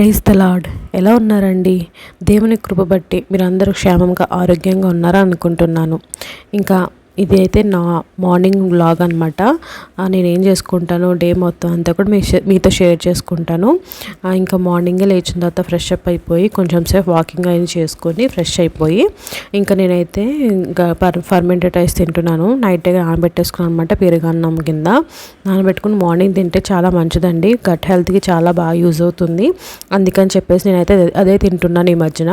Praise the lord ఎలా ఉన్నారండి? దేవుని కృప బట్టి మీరందరూ క్షేమంగా ఆరోగ్యంగా ఉన్నారా అనుకుంటున్నాను. ఇంకా ఇది అయితే నా మార్నింగ్ వ్లాగ్ అనమాట నేను ఏం చేసుకుంటాను డే మొత్తం అంతా కూడా మీ మీతో షేర్ చేసుకుంటాను. ఇంకా మార్నింగే లేచిన తర్వాత ఫ్రెష్ అప్ అయిపోయి కొంచెం సేపు వాకింగ్ అయిన చేసుకొని ఫ్రెష్ అయిపోయి ఇంకా నేనైతే ఇంకా ఫర్మెంటెడ్ రైస్ తింటున్నాను. నైట్ నానబెట్టేసుకున్నాను అనమాట పెరుగన్నం కింద. నానబెట్టుకుని మార్నింగ్ తింటే చాలా మంచిదండి. గట్ హెల్త్కి చాలా బాగా యూజ్ అవుతుంది. అందుకని చెప్పేసి నేనైతే అదే తింటున్నాను ఈ మధ్యన.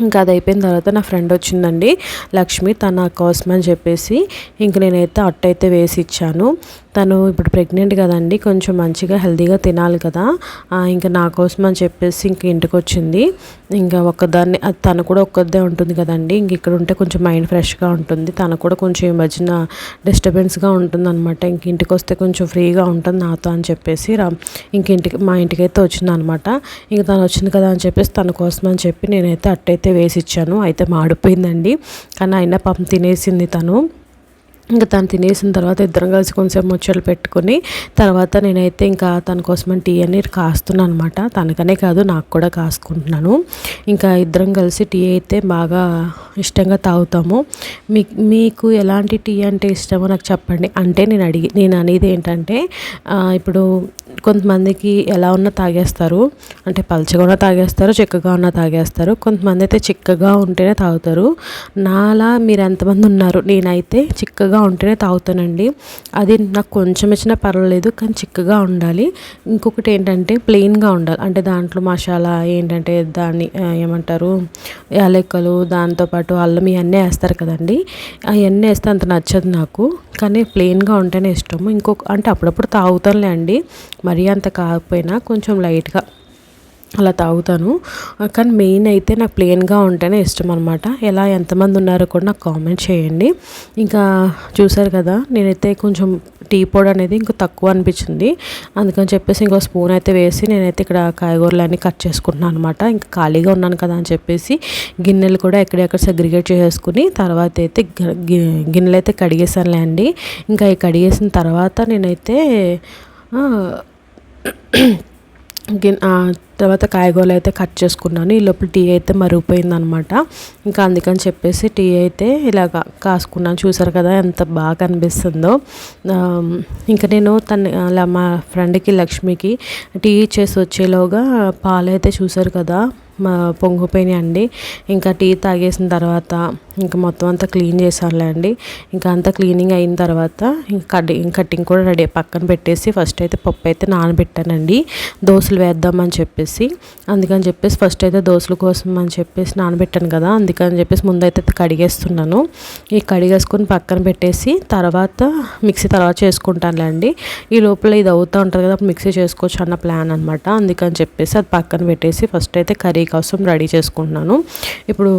ఇంకా అది అయిపోయిన తర్వాత నా ఫ్రెండ్ వచ్చిందండి లక్ష్మి తన కోసం అని చెప్పేసి ఇంక నేనైతే అట్టయితే వేసి ఇచ్చాను. తను ఇప్పుడు ప్రెగ్నెంట్ కదండి కొంచెం మంచిగా హెల్తీగా తినాలి కదా. ఇంకా నా కోసం అని చెప్పేసి ఇంక ఇంటికి వచ్చింది. ఇంకా ఒక్కదాన్ని అది తను కూడా ఒక్కదే ఉంటుంది కదండి. ఇంక ఇక్కడ ఉంటే కొంచెం మైండ్ ఫ్రెష్గా ఉంటుంది. తను కూడా కొంచెం ఈ మధ్యన డిస్టర్బెన్స్గా ఉంటుంది అనమాట ఇంక ఇంటికి వస్తే కొంచెం ఫ్రీగా ఉంటుంది నాతో అని చెప్పేసి రా ఇంక ఇంటికి మా ఇంటికి అయితే వచ్చింది అనమాట ఇంక తను వచ్చింది కదా అని చెప్పేసి తన కోసం అని చెప్పి నేనైతే అట్టయితే వేసి ఇచ్చాను. అయితే మాడిపోయిందండి. కానీ అయినా పాపం తినేసింది తను. ఇంకా తను తినేసిన తర్వాత ఇద్దరం కలిసి కొంచెం ముచ్చట్లు పెట్టుకుని తర్వాత నేనైతే ఇంకా తన కోసం టీ అని కాస్తున్నాను అనమాట తనకనే కాదు నాకు కూడా కాసుకుంటున్నాను. ఇంకా ఇద్దరం కలిసి టీ అయితే బాగా ఇష్టంగా తాగుతాము. మీ మీకు ఎలాంటి టీ అంటే ఇష్టమో నాకు చెప్పండి. అంటే నేను అడిగి నేను అనేది ఏంటంటే ఇప్పుడు కొంతమందికి ఎలా ఉన్నా తాగేస్తారు. అంటే పలచగా ఉన్న తాగేస్తారు చిక్కగా ఉన్న తాగేస్తారు. కొంతమంది అయితే చిక్కగా ఉంటేనే తాగుతారు. నాలా మీరు ఎంతమంది ఉన్నారు? నేనైతే చిక్కగా ఉంటేనే తాగుతానండి. అది నాకు కొంచెం ఇచ్చినా పర్వాలేదు కానీ చిక్కగా ఉండాలి. ఇంకొకటి ఏంటంటే ప్లెయిన్గా ఉండాలి. అంటే దాంట్లో మసాలా ఏంటంటే దాన్ని ఏమంటారు యాలక్కలు దాంతోపాటు అల్లం ఇవన్నీ వేస్తారు కదండి. అవన్నీ వేస్తే అంత నచ్చదు నాకు. కానీ ప్లెయిన్గా ఉంటేనే ఇష్టము. ఇంకొక అంటే అప్పుడప్పుడు తాగుతానులే అండి మరీ అంత కాకపోయినా కొంచెం లైట్గా అలా తాగుతాను. కానీ మెయిన్ అయితే నాకు ప్లెయిన్గా ఉంటేనే ఇష్టం అనమాట ఎలా ఎంతమంది ఉన్నారో కూడా నాకు కామెంట్ చేయండి. ఇంకా చూసారు కదా నేనైతే కొంచెం టీ పొడి అనేది ఇంకా తక్కువ అనిపించింది. అందుకని చెప్పేసి ఇంకో స్పూన్ అయితే వేసి నేనైతే ఇక్కడ కాయగూరలన్నీ కట్ చేసుకుంటున్నాను అనమాట ఇంకా ఖాళీగా ఉన్నాను కదా అని చెప్పేసి గిన్నెలు కూడా ఎక్కడెక్కడ సెగ్రిగేట్ చేసేసుకుని తర్వాత అయితే గిన్నెలు అయితే కడిగేసానులే అండి. ఇంకా ఈ కడిగేసిన తర్వాత నేనైతే తర్వాత కాయగూరలు అయితే కట్ చేసుకున్నాను. ఈ లోపల టీ అయితే మరిగిపోయిందనమాట. ఇంకా అందుకని చెప్పేసి టీ అయితే ఇలాగ కాసుకున్నాను. చూసారు కదా ఎంత బాగా కనిపిస్తుందో. ఇంకా నేను తన అలా మా ఫ్రెండ్కి లక్ష్మికి టీ ఇచ్చేసి వచ్చేలోగా పాలు అయితే చూసారు కదా. పొంగిపోయినాయి అండి ఇంకా టీ తాగేసిన తర్వాత ఇంకా మొత్తం అంతా క్లీన్ చేశానులే అండి. ఇంకా అంతా క్లీనింగ్ అయిన తర్వాత ఇంకా కటింగ్ కటింగ్ కూడా రెడీ పక్కన పెట్టేసి ఫస్ట్ అయితే పప్పు అయితే నానబెట్టానండి. దోశలు వేద్దామని చెప్పేసి. అందుకని చెప్పేసి ఫస్ట్ అయితే దోశల కోసం అని చెప్పేసి నానబెట్టాను కదా. అందుకని చెప్పేసి ముందైతే కడిగేస్తున్నాను. ఈ కడిగేసుకొని పక్కన పెట్టేసి తర్వాత మిక్సీ తర్వాత చేసుకుంటానులే అండి. ఈ లోపల ఇది అవుతూ ఉంటుంది కదా అప్పుడు మిక్సీ చేసుకోవచ్చు అన్న ప్లాన్ అనమాట అందుకని చెప్పేసి అది పక్కన పెట్టేసి ఫస్ట్ అయితే కర్రీ కోసం రెడీ చేసుకుంటున్నాను. ఇప్పుడు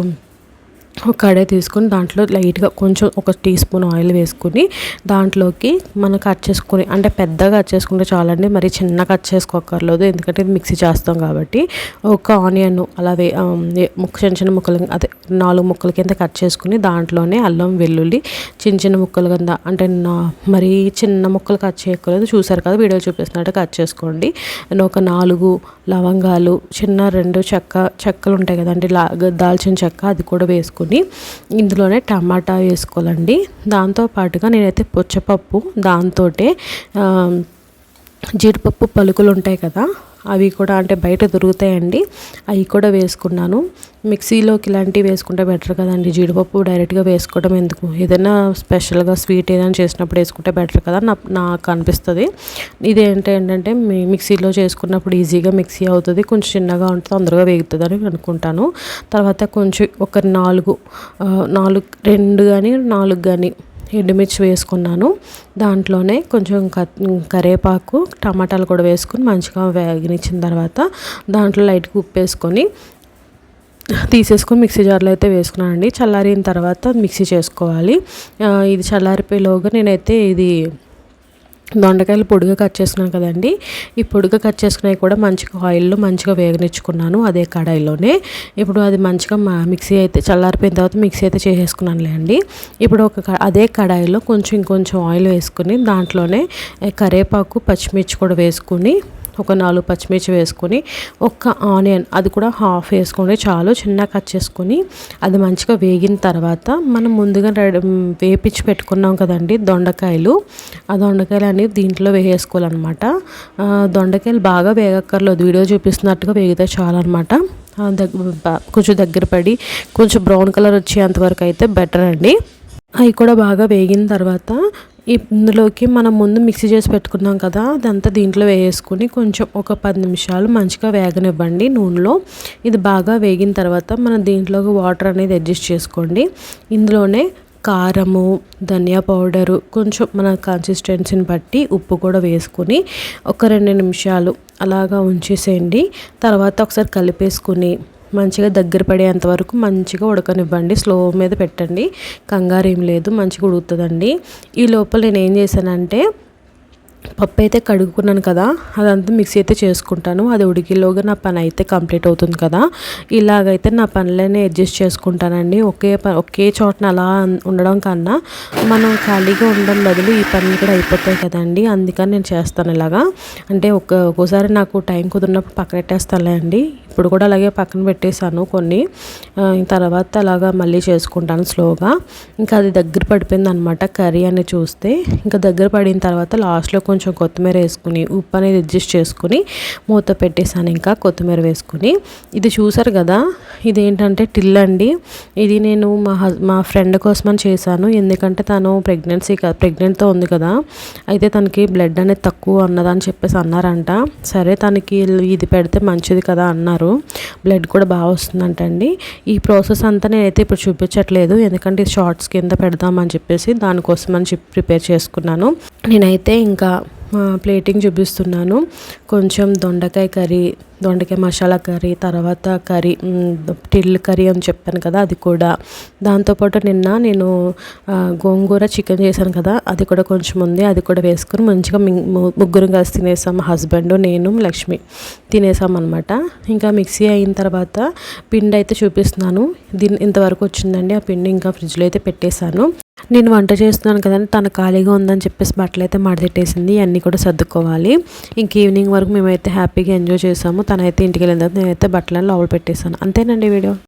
ఒక కడాయి తీసుకొని దాంట్లో లైట్గా కొంచెం ఒక టీ స్పూన్ ఆయిల్ వేసుకుని దాంట్లోకి మనం కట్ చేసుకుని అంటే పెద్దగా కట్ చేసుకుంటే చాలండి మరి చిన్న కట్ చేసుకోకర్లేదు ఎందుకంటే మిక్సీ చేస్తాం కాబట్టి ఒక ఆనియన్ అలా ముక్క చిన్న చిన్న ముక్కలు అదే నాలుగు ముక్కల కింద కట్ చేసుకుని దాంట్లోనే అల్లం వెల్లుల్లి చిన్న చిన్న ముక్కలు కింద అంటే నా మరి చిన్న ముక్కలు కట్ చేయకూడదు చూసారు కదా వీడియో చూపిస్తున్నట్టు కట్ చేసుకోండి. అండ్ ఒక నాలుగు లవంగాలు చిన్న రెండు చెక్క చెక్కలు ఉంటాయి కదండి లా దాల్చిన చెక్క అది కూడా వేసుకుని ఇందులోనే టమాటా వేసుకోవాలండి. దాంతో పాటుగా నేనైతే పుచ్చపప్పు దాంతో జీడిపప్పు పలుకులు ఉంటాయి కదా అవి కూడా అంటే బయట దొరుకుతాయండి. అవి కూడా వేసుకున్నాను. మిక్సీలోకి ఇలాంటివి వేసుకుంటే బెటర్ కదండి. జీడిపప్పు డైరెక్ట్గా వేసుకోవడం ఎందుకు? ఏదైనా స్పెషల్గా స్వీట్ ఏదైనా చేసినప్పుడు వేసుకుంటే బెటర్ కదా నా నాకు అనిపిస్తుంది. ఇది ఏంటి ఏంటంటే మిక్సీలో చేసుకున్నప్పుడు ఈజీగా మిక్సీ అవుతుంది. కొంచెం చిన్నగా ఉంటుంది తొందరగా వేగుతుంది అని అనుకుంటాను. తర్వాత కొంచెం ఒక నాలుగు నాలుగు రెండు కానీ నాలుగు కానీ ఎండుమిర్చి వేసుకున్నాను. దాంట్లోనే కొంచెం క- కరివేపాకు టమాటాలు కూడా వేసుకొని మంచిగా వేగనిచ్చిన తర్వాత దాంట్లో లైట్గా ఉప్పు వేసుకొని తీసేసుకొని మిక్సీ జార్లో అయితే వేసుకున్నానండి. చల్లారిన తర్వాత మిక్సీ చేసుకోవాలి. ఇది చల్లారిపోయేలోగా నేనైతే ఇది దొండకాయలు పొడిగా కట్ చేసుకున్నాను కదండి. ఈ పొడిగా కట్ చేసుకున్నవి కూడా మంచిగా ఆయిల్లో మంచిగా వేగనిచ్చుకున్నాను అదే కడాయిలోనే. ఇప్పుడు అది మంచిగా మా మిక్సీ అయితే చల్లారిపోయిన తర్వాత మిక్సీ అయితే చేసేసుకున్నానులే అండి. ఇప్పుడు ఒక క- అదే కడాయిలో కొంచెం ఇంకొంచెం ఆయిల్ వేసుకుని దాంట్లోనే కరేపాకు కరివేపాకు పచ్చిమిర్చి కూడా వేసుకుని ఒక నాలుగు పచ్చిమిర్చి వేసుకొని ఒక ఆనియన్ అది కూడా హాఫ్ వేసుకొని చాలు చిన్న కట్ చేసుకొని అది మంచిగా వేగిన తర్వాత మనం ముందుగా రెడీ వేపించి పెట్టుకున్నాం కదండి దొండకాయలు. ఆ దొండకాయలు అనేవి దీంట్లో వేసేసుకోవాలన్నమాట. దొండకాయలు బాగా వేగక్కర్లేదు వీడియో చూపిస్తున్నట్టుగా వేగితే చాలన్నమాట. దగ్గ కొంచెం దగ్గర పడి కొంచెం బ్రౌన్ కలర్ వచ్చేంతవరకు అయితే బెటర్ అండి. అవి కూడా బాగా వేగిన తర్వాత ఇందులోకి మనం ముందు మిక్సీ చేసి పెట్టుకున్నాం కదా అదంతా దీంట్లో వేసుకుని కొంచెం ఒక పది నిమిషాలు మంచిగా వేగనివ్వండి నూనెలో. ఇది బాగా వేగిన తర్వాత మనం దీంట్లోకి వాటర్ అనేది అడ్జస్ట్ చేసుకోండి. ఇందులోనే కారము ధనియా పౌడరు కొంచెం మన కన్సిస్టెన్సీని బట్టి ఉప్పు కూడా వేసుకుని ఒక రెండు నిమిషాలు అలాగా ఉంచేసేయండి. తర్వాత ఒకసారి కలిపేసుకుని మంచిగా దగ్గర పడేంత వరకు మంచిగా ఉడకనివ్వండి. స్లో మీద పెట్టండి. కంగారు ఏం లేదు మంచిగా ఉడుకుతుందండి. ఈ లోపల నేను ఏం చేశానంటే పప్పు అయితే కడుక్కున్నాను కదా అదంతా మిక్సీ అయితే చేసుకుంటాను. అది ఉడికిలోగా నా పని అయితే కంప్లీట్ అవుతుంది కదా. ఇలాగైతే నా పనులనే అడ్జస్ట్ చేసుకుంటానండి. ఒకే ప ఒకే చోటన అలా ఉండడం కన్నా మనం ఖాళీగా ఉండడం బదులు ఈ పనులు కూడా అయిపోతాయి కదండి. అందుకని నేను చేస్తాను ఇలాగా. అంటే ఒక ఒక్కోసారి నాకు టైం కుదిరినప్పుడు పక్కనెట్టేస్తానులే అండి. ఇప్పుడు కూడా అలాగే పక్కన పెట్టేశాను కొన్ని. తర్వాత అలాగా మళ్ళీ చేసుకుంటాను స్లోగా. ఇంకా అది దగ్గర పడిపోయింది అనమాట కర్రీ అని చూస్తే. ఇంకా దగ్గర పడిన తర్వాత లాస్ట్లో కొంచెం కొత్తిమీర వేసుకుని ఉప్పు అనేది అడ్జస్ట్ చేసుకుని మూత పెట్టేశాను ఇంకా కొత్తిమీర వేసుకుని. ఇది చూసారు కదా ఇదేంటంటే టిల్ అండి. ఇది నేను మా హస్ మా ఫ్రెండ్ కోసమని చేశాను. ఎందుకంటే తను ప్రెగ్నెన్సీ ప్రెగ్నెంట్తో ఉంది కదా. అయితే తనకి బ్లడ్ అనేది తక్కువ ఉన్నదని చెప్పేసి అన్నారంట. సరే తనకి ఇది పెడితే మంచిది కదా అన్నారు. బ్లడ్ కూడా బాగా వస్తుందంటండి. ఈ ప్రాసెస్ అంతా నేనైతే ఇప్పుడు చూపించట్లేదు. ఎందుకంటే ఇది షార్ట్స్ కింద పెడదామని చెప్పేసి దానికోసం అని చెప్పి ప్రిపేర్ చేసుకున్నాను. నేనైతే ఇంకా ప్లేటింగ్ చూపిస్తున్నాను. కొంచెం దొండకాయ కర్రీ దొండకాయ మసాలా కర్రీ తర్వాత కర్రీ టిల్ కర్రీ అని చెప్పాను కదా అది కూడా. దాంతోపాటు నిన్న నేను గోంగూర చికెన్ చేశాను కదా అది కూడా కొంచెం ఉంది. అది కూడా వేసుకొని మంచిగా ముగ్గురం ముగ్గురు కలిసి తినేసాం. హస్బెండ్ నేను లక్ష్మి తినేసాం అనమాట ఇంకా మిక్సీ అయిన తర్వాత పిండి అయితే చూపిస్తున్నాను. దీని ఇంతవరకు వచ్చిందండి. ఆ పిండి ఇంకా ఫ్రిడ్జ్లో అయితే పెట్టేశాను. నేను వంట చేస్తున్నాను కదండి. తను ఖాళీగా ఉందని చెప్పేసి బట్టలు అయితే మడతెట్టేసింది. అన్నీ కూడా సర్దుకోవాలి. ఇంక ఈవినింగ్ వరకు మేమైతే హ్యాపీగా ఎంజాయ్ చేసాము. తనైతే ఇంటికి వెళ్ళిన తర్వాత నేనైతే బట్టలను లోపల పెట్టేశాను. అంతేనండి వీడియో?